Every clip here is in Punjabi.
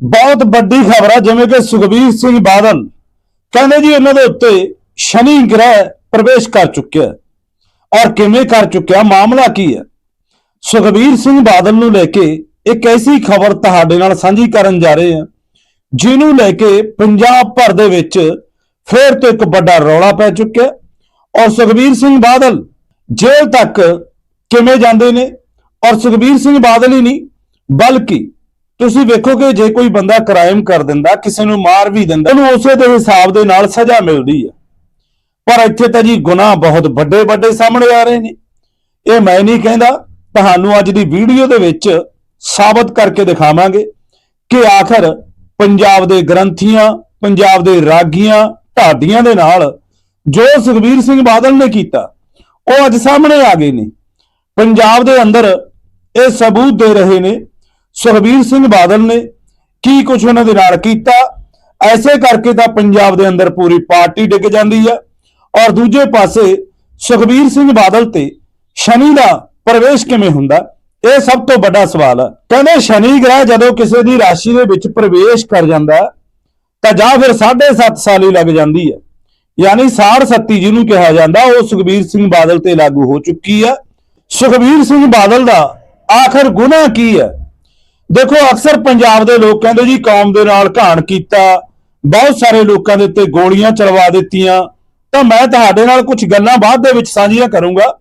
ਬਹੁਤ ਵੱਡੀ ਖਬਰ ਹੈ ਜਿਵੇਂ ਕਿ ਸੁਖਬੀਰ ਸਿੰਘ ਬਾਦਲ ਕਹਿੰਦੇ ਜੀ ਉਹਨਾਂ ਦੇ ਉੱਤੇ ਸ਼ਨੀ ਗ੍ਰਹਿ ਪ੍ਰਵੇਸ਼ ਕਰ ਚੁੱਕਿਆ ਔਰ ਕਿਵੇਂ ਕਰ ਚੁੱਕਿਆ, ਮਾਮਲਾ ਕੀ ਹੈ? ਸੁਖਬੀਰ ਸਿੰਘ ਬਾਦਲ ਨੂੰ ਲੈ ਕੇ ਇੱਕ ਐਸੀ ਖਬਰ ਤੁਹਾਡੇ ਨਾਲ ਸਾਂਝੀ ਕਰਨ ਜਾ ਰਹੇ ਹਾਂ, ਜਿਹਨੂੰ ਲੈ ਕੇ ਪੰਜਾਬ ਭਰ ਦੇ ਵਿੱਚ ਫੇਰ ਤੋਂ ਇੱਕ ਵੱਡਾ ਰੌਲਾ ਪੈ ਚੁੱਕਿਆ ਔਰ ਸੁਖਬੀਰ ਸਿੰਘ ਬਾਦਲ ਜੇਲ੍ਹ ਤੱਕ ਕਿਵੇਂ ਜਾਂਦੇ ਨੇ? ਔਰ ਸੁਖਬੀਰ ਸਿੰਘ ਬਾਦਲ ਹੀ ਨਹੀਂ, ਬਲਕਿ ਤੁਸੀਂ ਵੇਖੋ ਕਿ ਜੇ ਕੋਈ ਬੰਦਾ ਕ੍ਰਾਈਮ ਕਰ ਦਿੰਦਾ, ਕਿਸੇ ਨੂੰ ਮਾਰ ਵੀ ਦਿੰਦਾ, ਉਹਨੂੰ ਉਸੇ ਦੇ ਹਿਸਾਬ ਦੇ ਨਾਲ ਸਜ਼ਾ ਮਿਲਦੀ ਹੈ। ਪਰ ਇੱਥੇ ਤਾਂ ਜੀ ਗੁਨਾਹ ਬਹੁਤ ਵੱਡੇ ਵੱਡੇ ਸਾਹਮਣੇ ਆ ਰਹੇ ਨੇ। ਇਹ ਮੈਂ ਨਹੀਂ ਕਹਿੰਦਾ, ਤੁਹਾਨੂੰ ਅੱਜ ਦੀ ਵੀਡੀਓ ਦੇ ਵਿੱਚ ਸਾਬਤ ਕਰਕੇ ਦਿਖਾਵਾਂਗੇ ਕਿ ਆਖਰ ਪੰਜਾਬ ਦੇ ਗ੍ਰੰਥੀਆਂ, ਪੰਜਾਬ ਦੇ ਰਾਗੀਆਂ, ਢਾਡੀਆਂ ਦੇ ਨਾਲ ਜੋ ਸੁਖਬੀਰ ਸਿੰਘ ਬਾਦਲ ਨੇ ਕੀਤਾ, ਉਹ ਅੱਜ ਸਾਹਮਣੇ ਆ ਗਏ ਨੇ। ਪੰਜਾਬ ਦੇ ਅੰਦਰ ਇਹ ਸਬੂਤ ਦੇ ਰਹੇ ਨੇ ਸੁਖਬੀਰ ਸਿੰਘ ਬਾਦਲ ਨੇ ਕੀ ਕੁਝ ਉਹਨਾਂ ਦੇ ਨਾਲ ਕੀਤਾ? ਐਸੇ ਕਰਕੇ ਤਾਂ ਪੰਜਾਬ ਦੇ ਅੰਦਰ ਪੂਰੀ ਪਾਰਟੀ ਡਿੱਗ ਜਾਂਦੀ ਹੈ ਔਰ ਦੂਜੇ ਪਾਸੇ ਸੁਖਬੀਰ ਸਿੰਘ ਬਾਦਲ ਤੇ ਸ਼ਨੀ ਦਾ ਪ੍ਰਵੇਸ਼ ਕਿਵੇਂ ਹੁੰਦਾ? ਇਹ ਸਭ ਤੋਂ ਵੱਡਾ ਸਵਾਲ ਹੈ ਕਹਿੰਦੇ ਸ਼ਨੀ ਗ੍ਰਹਿ ਜਦੋਂ ਕਿਸੇ ਦੀ ਰਾਸ਼ੀ ਦੇ ਵਿੱਚ ਪ੍ਰਵੇਸ਼ ਕਰ ਜਾਂਦਾ, ਤਾਂ ਜਾਂ ਫਿਰ 7.5 ਸਾਲ ਹੀ ਲੱਗ ਜਾਂਦੀ ਹੈ ਯਾਨੀ ਸਾੜ ਸੱਤੀ ਜਿਹਨੂੰ ਕਿਹਾ ਜਾਂਦਾ, ਉਹ ਸੁਖਬੀਰ ਸਿੰਘ ਬਾਦਲ ਤੇ ਲਾਗੂ ਹੋ ਚੁੱਕੀ ਹੈ ਸੁਖਬੀਰ ਸਿੰਘ ਬਾਦਲ ਦਾ ਆਖਰ ਗੁਨਾਹ ਕੀ ਹੈ ਦੇਖੋ, ਅਕਸਰ ਪੰਜਾਬ ਦੇ ਲੋਕ ਕਹਿੰਦੇ ਜੀ, ਕੌਮ ਦੇ ਨਾਲ ਘਾਣ ਕੀਤਾ, ਬਹੁਤ ਸਾਰੇ ਲੋਕਾਂ ਦੇ ਉੱਤੇ ਗੋਲੀਆਂ ਚਲਵਾ ਦਿੱਤੀਆਂ। ਤਾਂ ਮੈਂ ਤੁਹਾਡੇ ਨਾਲ ਕੁਝ ਗੱਲਾਂ ਬਾਅਦ ਦੇ ਵਿੱਚ ਸਾਂਝੀਆਂ ਕਰੂੰਗਾ,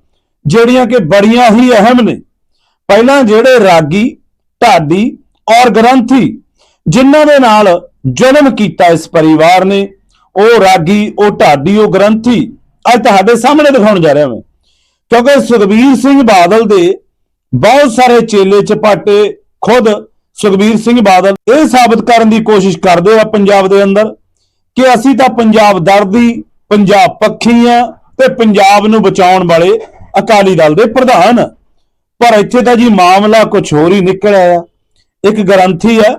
ਜਿਹੜੀਆਂ ਕਿ ਬੜੀਆਂ ਹੀ ਅਹਿਮ ਨੇ। ਪਹਿਲਾਂ ਜਿਹੜੇ ਰਾਗੀ, ਢਾਡੀ ਔਰ ਗ੍ਰੰਥੀ, ਜਿਨ੍ਹਾਂ ਦੇ ਨਾਲ ਜ਼ੁਲਮ ਕੀਤਾ ਇਸ ਪਰਿਵਾਰ ਨੇ, ਉਹ ਰਾਗੀ, ਉਹ ਢਾਡੀ, ਉਹ ਗ੍ਰੰਥੀ, ਅੱਜ ਤੁਹਾਡੇ ਸਾਹਮਣੇ ਦਿਖਾਉਣ ਜਾ ਰਿਹਾ ਮੈਂ। ਕਿਉਂਕਿ ਸੁਖਬੀਰ ਸਿੰਘ ਬਾਦਲ ਦੇ ਬਹੁਤ ਸਾਰੇ ਚੇਲੇ ਚਪਾਟੇ ਖੁਦ ਸੁਖਬੀਰ ਸਿੰਘ ਬਾਦਲ ਇਹ ਸਾਬਤ ਕਰਨ ਦੀ ਕੋਸ਼ਿਸ਼ ਕਰਦੇ ਆ ਪੰਜਾਬ ਦੇ ਅੰਦਰ ਕਿ ਅਸੀਂ ਤਾਂ ਪੰਜਾਬ ਦਰਦੀ ਪੰਜਾਬ ਪੱਖੀ ਆ ਤੇ ਪੰਜਾਬ ਨੂੰ ਬਚਾਉਣ ਵਾਲੇ ਅਕਾਲੀ ਦਲ ਦੇ ਪ੍ਰਧਾਨ। ਪਰ ਇੱਥੇ ਤਾਂ ਜੀ ਮਾਮਲਾ ਕੁਝ ਹੋਰ ਹੀ ਨਿਕਲ ਆਇਆ ਇੱਕ ਗ੍ਰੰਥੀ ਆ,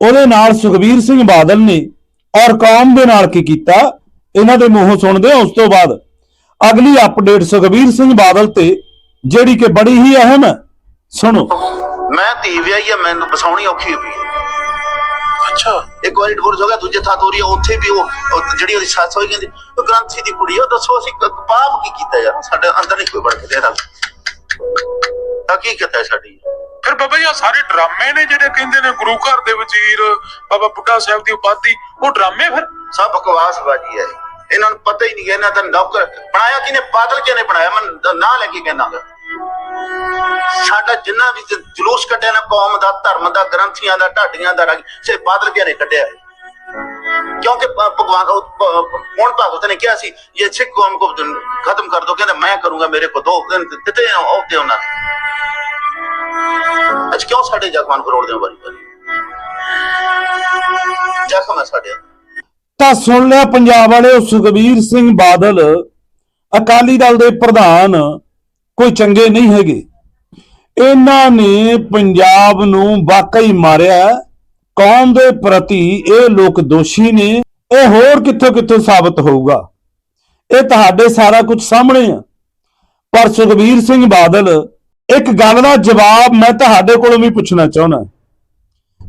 ਉਹਦੇ ਨਾਲ ਸੁਖਬੀਰ ਸਿੰਘ ਬਾਦਲ ਨੇ ਔਰ ਕੌਮ ਦੇ ਨਾਲ ਕੀ ਕੀਤਾ, ਇਹਨਾਂ ਦੇ ਮੂੰਹੋਂ ਸੁਣਦੇ ਹਾਂ ਉਸ ਤੋਂ ਬਾਅਦ। ਅਗਲੀ ਅਪਡੇਟ ਸੁਖਬੀਰ ਸਿੰਘ ਬਾਦਲ ਤੇ, ਜਿਹੜੀ ਕਿ ਬੜੀ ਹੀ ਅਹਿਮ ਹੈ ਸੁਣੋ। ਮੈਂ ਧੀ ਵਿਆਹੀ ਆ ਮੈਨੂੰ ਬਸਾਉਣੀ ਔਖੀ ਹੋਈ ਅੱਛਾ। ਇੱਕ ਵਾਰੀ ਡਿਵੋਰਸ ਹੋ ਗਿਆ ਦੂਜੇ ਥਾਂ ਤੋਰੀ ਆ, ਉੱਥੇ ਵੀ ਉਹ ਉਹ ਜਿਹੜੀ ਉਹਦੀ ਸੱਸ ਹੋਈ ਕਹਿੰਦੀ ਉਹ ਗ੍ਰੰਥੀ ਦੀ ਕੁੜੀ ਆ, ਉਹ ਦੱਸੋ ਅਸੀਂ ਕ- ਪਾਪ ਕੀ ਕੀਤਾ ਯਾਰ? ਸਾਡੇ ਅੰਦਰ ਨਹੀਂ ਕੋਈ ਵੜ ਕੇ ਦੇਦਾ ਹਕੀਕਤ ਹੈ ਸਾਡੀ? ਫਿਰ ਬਾਬਾ ਜੀ ਆਹ ਸਾਰੇ ਡਰਾਮੇ ਨੇ ਜਿਹੜੇ ਕਹਿੰਦੇ ਨੇ ਗੁਰੂ ਘਰ ਦੇ ਵਜ਼ੀਰ ਬਾਬਾ ਬੁੱਢਾ ਸਾਹਿਬ ਦੀ ਉਪਾਧੀ ਉਹ ਡਰਾਮੇ ਫਿਰ? ਸਭ ਬਕਵਾਸ ਬਾਜੀ ਹੈ ਇਹਨਾਂ ਨੂੰ ਪਤਾ ਹੀ ਨਹੀਂ ਹੈ ਇਹਨਾਂ ਦਾ ਨੌਕਰ ਬਣਾਇਆ ਕਿਨੇ ਬਾਦਲ ਕਿਨੇ ਬਣਾਇਆ? ਮੈਂ ਨਾਂ ਲੈ ਕੇ ਕਹਿਣਾਗਾ ਸਾਡਾ ਜਿੰਨਾ ਵੀ ਜਲੂਸ ਕੱਢਿਆ ਨਾ, ਕੌਮ ਦਾ, ਧਰਮ ਦਾ, ਗ੍ਰੰਥੀਆਂ ਦਾ, ਢਾਡੀਆਂ ਦਾ ਸੇ ਬਾਦਲ ਕਿਨੇ ਕੱਢਿਆ ਕਿਉਂਕਿ ਭਗਵਾਨ ਕੌਣ ਭਗਤ ਨੇ ਕਿਹਾ ਸੀ ਇਹ ਸਿੱਖ ਕੌਮ ਕੋ ਖਤਮ ਕਰ ਦੋ, ਕਹਿੰਦਾ, ਮੈਂ ਕਰੂੰਗਾ, ਮੇਰੇ ਕੋ ਦੋ ਦਿਨ ਦਿੱਤੇ ਆ ਉਹਨਾਂ ਅੱਜ ਕਿਉਂ ਸਾਡੇ ਜਗਵਾਨ ਕਰੋੜਦੇ ਹੋ ਵਾਰੀ ਵਾਰੀ? ਜ਼ਖਮ ਹੈ ਸਾਡੇ। ਤਾਂ ਸੁਣ ਲਿਆ ਪੰਜਾਬ ਵਾਲੇ ਸੁਖਬੀਰ ਸਿੰਘ ਬਾਦਲ, ਅਕਾਲੀ ਦਲ ਦੇ ਪ੍ਰਧਾਨ ਕੋਈ ਚੰਗੇ ਨਹੀਂ ਹੈਗੇ। ਇਹਨਾਂ ਨੇ ਪੰਜਾਬ ਨੂੰ ਵਾਕਈ ਮਾਰਿਆ। ਕੌਮ ਦੇ ਪ੍ਰਤੀ ਇਹ ਲੋਕ ਦੋਸ਼ੀ ਨੇ। ਇਹ ਹੋਰ ਕਿੱਥੋਂ ਕਿੱਥੋਂ ਸਾਬਤ ਹੋਊਗਾ? ਇਹ ਤੁਹਾਡੇ ਸਾਰਾ ਕੁਝ ਸਾਹਮਣੇ ਆ। ਪਰ ਸੁਖਬੀਰ ਸਿੰਘ ਬਾਦਲ, ਇੱਕ ਗੱਲ ਦਾ ਜਵਾਬ ਮੈਂ ਤੁਹਾਡੇ ਕੋਲੋਂ ਵੀ ਪੁੱਛਣਾ ਚਾਹੁੰਦਾ।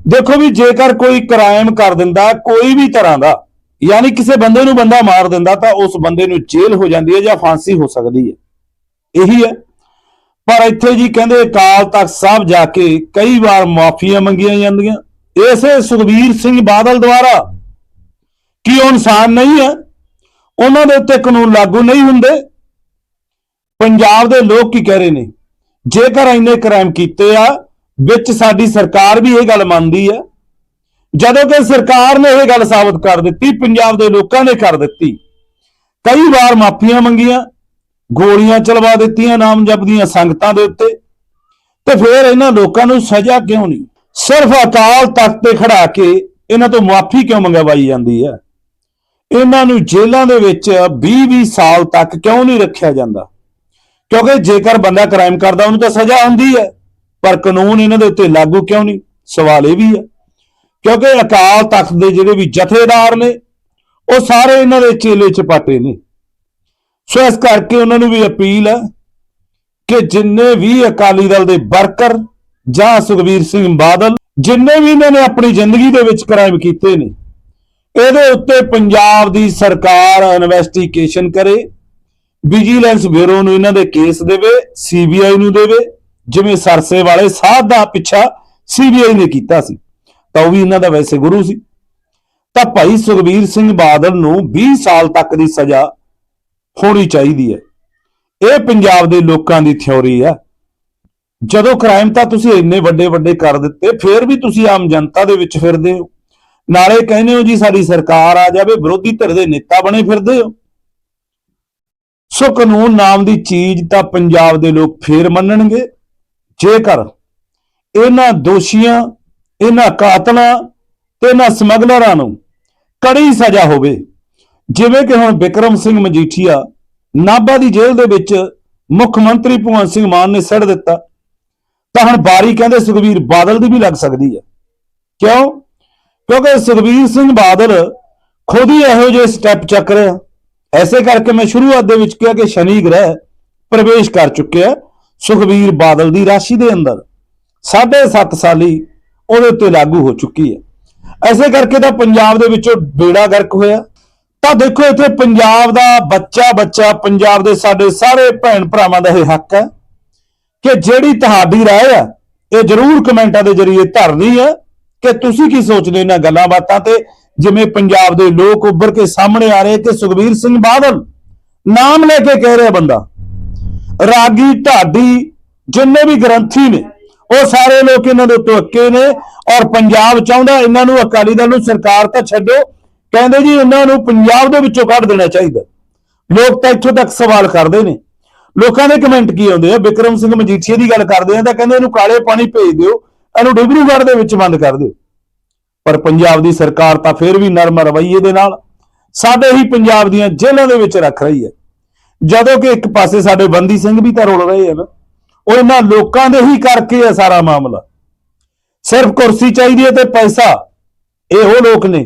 ਦੇਖੋ ਵੀ ਜੇਕਰ ਕੋਈ ਕ੍ਰਾਈਮ ਕਰ ਦਿੰਦਾ, ਕੋਈ ਵੀ ਤਰ੍ਹਾਂ ਦਾ, ਯਾਨੀ ਕਿਸੇ ਬੰਦੇ ਨੂੰ ਬੰਦਾ ਮਾਰ ਦਿੰਦਾ, ਤਾਂ ਉਸ ਬੰਦੇ ਨੂੰ ਜੇਲ੍ਹ ਹੋ ਜਾਂਦੀ ਹੈ ਜਾਂ ਫਾਂਸੀ ਹੋ ਸਕਦੀ ਹੈ। ਇਹੀ ਹੈ। ਪਰ ਇੱਥੇ ਜੀ ਕਹਿੰਦੇ ਅਕਾਲ ਤਖਤ ਸਾਹਿਬ ਜਾ ਕੇ ਕਈ ਵਾਰ ਮਾਫੀਆਂ ਮੰਗੀਆਂ ਜਾਂਦੀਆਂ। ਇਸੇ ਸੁਖਬੀਰ ਸਿੰਘ ਬਾਦਲ ਦੁਆਰਾ ਕਿ ਉਹ ਇਨਸਾਨ ਨਹੀਂ ਹੈ? ਉਹਨਾਂ ਦੇ ਉੱਤੇ ਕਾਨੂੰਨ ਲਾਗੂ ਨਹੀਂ ਹੁੰਦੇ। ਪੰਜਾਬ ਦੇ ਲੋਕ ਕੀ ਕਹਿ ਰਹੇ ਨੇ? ਜੇਕਰ ਇੰਨੇ ਕ੍ਰਾਈਮ ਕੀਤੇ ਆ, ਵਿੱਚ ਸਾਡੀ ਸਰਕਾਰ ਵੀ ਇਹ ਗੱਲ ਮੰਨਦੀ ਹੈ। ਜਦੋਂ ਕਿ ਸਰਕਾਰ ਨੇ ਇਹ ਗੱਲ ਸਾਬਤ ਕਰ ਦਿੱਤੀ, ਪੰਜਾਬ ਦੇ ਲੋਕਾਂ ਨੇ ਕਰ ਦਿੱਤੀ। ਕਈ ਵਾਰ ਮਾਫੀਆਂ ਮੰਗੀਆਂ ਗੋਲੀਆਂ ਚਲਵਾ ਦਿੱਤੀਆਂ ਨਾਮਜਪ ਦੀਆਂ ਸੰਗਤਾਂ ਦੇ ਉੱਤੇ। ਤੇ ਫਿਰ ਇਹਨਾਂ ਲੋਕਾਂ ਨੂੰ ਸਜ਼ਾ ਕਿਉਂ ਨਹੀਂ? ਸਿਰਫ ਅਕਾਲ ਤਖਤ ਤੇ ਖੜਾ ਕੇ ਇਹਨਾਂ ਤੋਂ ਮਾਫੀ ਕਿਉਂ ਮੰਗਵਾਈ ਜਾਂਦੀ ਹੈ? ਇਹਨਾਂ ਨੂੰ ਜੇਲ੍ਹਾਂ ਦੇ ਵਿੱਚ 20-20 ਸਾਲ ਤੱਕ ਕਿਉਂ ਨਹੀਂ ਰੱਖਿਆ ਜਾਂਦਾ? ਕਿਉਂਕਿ ਜੇਕਰ ਬੰਦਾ ਕ੍ਰਾਈਮ ਕਰਦਾ, ਉਹਨੂੰ ਤਾਂ ਸਜ਼ਾ ਹੁੰਦੀ ਹੈ। ਪਰ ਕਾਨੂੰਨ ਇਹਨਾਂ ਦੇ ਉੱਤੇ ਲਾਗੂ ਕਿਉਂ ਨਹੀਂ? ਸਵਾਲ ਇਹ ਵੀ ਹੈ। ਕਿਉਂਕਿ ਅਕਾਲ ਤਖਤ ਦੇ ਜਿਹੜੇ ਵੀ ਜਥੇਦਾਰ ਨੇ, ਉਹ ਸਾਰੇ ਇਹਨਾਂ ਦੇ ਚੇਲੇ ਚਪਾਟੇ ਨੇ। ਸੋ ਇਸ ਕਰਕੇ ਉਹਨਾਂ ਨੂੰ ਵੀ ਅਪੀਲ ਹੈ ਕਿ ਜਿੰਨੇ ਵੀ ਅਕਾਲੀ ਦਲ ਦੇ ਵਰਕਰ ਜਾਂ ਸੁਖਬੀਰ ਸਿੰਘ ਬਾਦਲ, ਜਿੰਨੇ ਵੀ ਇਹਨਾਂ ਨੇ ਆਪਣੀ ਜ਼ਿੰਦਗੀ ਦੇ ਵਿੱਚ ਕ੍ਰਾਈਮ ਕੀਤੇ ਨੇ, ਇਹਦੇ ਉੱਤੇ ਪੰਜਾਬ ਦੀ ਸਰਕਾਰ ਇਨਵੈਸਟੀਗੇਸ਼ਨ ਕਰੇ ਵਿਜੀਲੈਂਸ ਬਿਊਰੋ ਨੂੰ ਇਹਨਾਂ ਦੇ ਕੇਸ ਦੇਵੇ ਸੀਬੀਆਈ ਨੂੰ ਦੇਵੇ, ਜਿਵੇਂ ਸਰਸੇ ਵਾਲੇ ਸਾਧ ਦਾ ਪਿੱਛਾ ਸੀਬੀਆਈ ਨੇ ਕੀਤਾ ਸੀ, ਤਾਂ ਉਹ ਵੀ ਇਹਨਾਂ ਦਾ ਵੈਸੇ ਗੁਰੂ ਸੀ। ਤਾਂ ਭਾਈ ਸੁਖਬੀਰ ਸਿੰਘ ਬਾਦਲ ਨੂੰ 20 ਸਾਲ ਤੱਕ ਦੀ ਸਜ਼ਾ ਹੋਣੀ ਚਾਹੀਦੀ ਹੈ। ਇਹ ਪੰਜਾਬ ਦੇ ਲੋਕਾਂ ਦੀ ਥਿਉਰੀ ਆ ਜਦੋਂ ਕ੍ਰਾਈਮ ਤਾਂ ਤੁਸੀਂ ਇੰਨੇ ਵੱਡੇ ਵੱਡੇ ਕਰ ਦਿੱਤੇ, ਫਿਰ ਵੀ ਤੁਸੀਂ ਆਮ ਜਨਤਾ ਦੇ ਵਿੱਚ ਫਿਰਦੇ ਹੋ। ਨਾਲੇ ਕਹਿੰਦੇ ਹੋ ਜੀ, ਸਾਡੀ ਸਰਕਾਰ ਆ ਜਾਵੇ, ਵਿਰੋਧੀ ਧਿਰ ਦੇ ਨੇਤਾ ਬਣੇ ਫਿਰਦੇ ਹੋ। ਸੋ ਕਾਨੂੰਨ ਨਾਮ ਦੀ ਚੀਜ਼ ਤਾਂ ਪੰਜਾਬ ਦੇ ਲੋਕ ਫੇਰ ਮੰਨਣਗੇ। ਜੇਕਰ ਇਹਨਾਂ ਦੋਸ਼ੀਆਂ, ਇਹਨਾਂ ਕਾਤਲਾਂ ਤੇ ਇਹਨਾਂ ਸਮਗਲਰਾਂ ਨੂੰ ਕੜੀ ਸਜ਼ਾ ਹੋਵੇ ਜਿਵੇਂ ਕਿ ਹੁਣ ਵਿਕਰਮ ਸਿੰਘ ਮਜੀਠੀਆ ਨਾਭਾ ਦੀ ਜੇਲ੍ਹ ਦੇ ਵਿੱਚ ਮੁੱਖ ਮੰਤਰੀ ਭਗਵੰਤ ਸਿੰਘ ਮਾਨ ਨੇ ਸੜ ਦਿੱਤਾ, ਤਾਂ ਹੁਣ ਬਾਰੀ ਕਹਿੰਦੇ ਸੁਖਬੀਰ ਬਾਦਲ ਦੀ ਵੀ ਲੱਗ ਸਕਦੀ ਹੈ। ਕਿਉਂ? ਕਿਉਂਕਿ ਸੁਖਬੀਰ ਸਿੰਘ ਬਾਦਲ ਖੁਦ ਹੀ ਇਹੋ ਜਿਹੇ ਸਟੈਪ ਚੱਕ ਰਿਹਾ। ਐਸੇ ਕਰਕੇ ਮੈਂ ਸ਼ੁਰੂਆਤ ਦੇ ਵਿੱਚ ਕਿਹਾ ਕਿ ਸ਼ਨੀ ਗ੍ਰਹਿ ਪ੍ਰਵੇਸ਼ ਕਰ ਚੁੱਕਿਆ ਸੁਖਬੀਰ ਬਾਦਲ ਦੀ ਰਾਸ਼ੀ ਦੇ ਅੰਦਰ। 7.5 ਸਾਲੀ ਉਹਦੇ ਉੱਤੇ ਲਾਗੂ ਹੋ ਚੁੱਕੀ ਹੈ। ਐਸੇ ਕਰਕੇ ਤਾਂ ਪੰਜਾਬ ਦੇ ਵਿੱਚੋਂ ਬੇੜਾ ਗਰਕ ਹੋਇਆ। ਤਾਂ ਦੇਖੋ ਇੱਥੇ ਪੰਜਾਬ ਦਾ ਬੱਚਾ ਬੱਚਾ, ਪੰਜਾਬ ਦੇ ਸਾਡੇ ਸਾਰੇ ਭੈਣ ਭਰਾਵਾਂ ਦਾ ਇਹ ਹੱਕ ਹੈ ਕਿ ਜਿਹੜੀ ਤੁਹਾਡੀ ਰਾਏ ਆ ਇਹ ਜਰੂਰ ਕਮੈਂਟਾਂ ਦੇ ਜ਼ਰੀਏ ਧਰਨੀ ਹੈ ਕਿ ਤੁਸੀਂ ਕੀ ਸੋਚਦੇ ਹੋ ਇਹਨਾਂ ਗੱਲਾਂ ਬਾਤਾਂ ਤੇ? ਜਿਵੇਂ ਪੰਜਾਬ ਦੇ ਲੋਕ ਉੱਭਰ ਕੇ ਸਾਹਮਣੇ ਆ ਰਹੇ ਕਿ ਸੁਖਬੀਰ ਸਿੰਘ ਬਾਦਲ ਨਾਮ ਲੈ ਕੇ ਕਹਿ ਰਿਹਾ ਬੰਦਾ, ਰਾਗੀ ਢਾਡੀ ਜਿੰਨੇ ਵੀ ਗ੍ਰੰਥੀ ਨੇ, ਉਹ ਸਾਰੇ ਲੋਕ ਇਹਨਾਂ ਦੇ ਉੱਤੇ ਨੇ ਔਰ ਪੰਜਾਬ ਚਾਹੁੰਦਾ ਇਹਨਾਂ ਨੂੰ ਅਕਾਲੀ ਦਲ ਨੂੰ ਸਰਕਾਰ ਤਾਂ ਛੱਡੋ ਕਹਿੰਦੇ ਜੀ ਇਹਨਾਂ ਨੂੰ ਪੰਜਾਬ ਦੇ ਵਿੱਚੋਂ ਕੱਢ ਦੇਣਾ ਚਾਹੀਦਾ। ਲੋਕ ਤਾਂ ਇੱਥੋਂ ਤੱਕ ਸਵਾਲ ਕਰਦੇ ਨੇ। ਲੋਕਾਂ ਦੇ ਕਮੈਂਟ ਕੀ ਆਉਂਦੇ ਆ? ਵਿਕਰਮ ਸਿੰਘ ਮਜੀਠੀਆ ਦੀ ਗੱਲ ਕਰਦੇ ਆ ਤਾਂ ਕਹਿੰਦੇ ਇਹਨੂੰ ਕਾਲੇ ਪਾਣੀ ਭੇਜ ਦਿਓ, ਇਹਨੂੰ ਡਿਬਰੂਗੜ੍ਹ ਦੇ ਵਿੱਚ ਬੰਦ ਕਰ ਦਿਓ। ਪਰ ਪੰਜਾਬ ਦੀ ਸਰਕਾਰ ਤਾਂ ਫਿਰ ਵੀ ਨਰਮ ਰਵੱਈਏ ਦੇ ਨਾਲ ਸਾਡੇ ਹੀ ਪੰਜਾਬ ਦੀਆਂ ਜੇਲ੍ਹਾਂ ਦੇ ਵਿੱਚ ਰੱਖ ਰਹੀ ਹੈ। ਜਦੋਂ ਕਿ ਇੱਕ ਪਾਸੇ ਸਾਡੇ ਬੰਦੀ ਸਿੰਘ ਵੀ ਤਾਂ ਰੁਲ ਰਹੇ ਆ ਨਾ ਉਹ ਇਹਨਾਂ ਲੋਕਾਂ ਦੇ ਹੀ ਕਰਕੇ ਹੈ ਸਾਰਾ ਮਾਮਲਾ। ਸਿਰਫ ਕੁਰਸੀ ਚਾਹੀਦੀ ਹੈ ਤੇ ਪੈਸਾ, ਇਹੋ ਲੋਕ ਨੇ।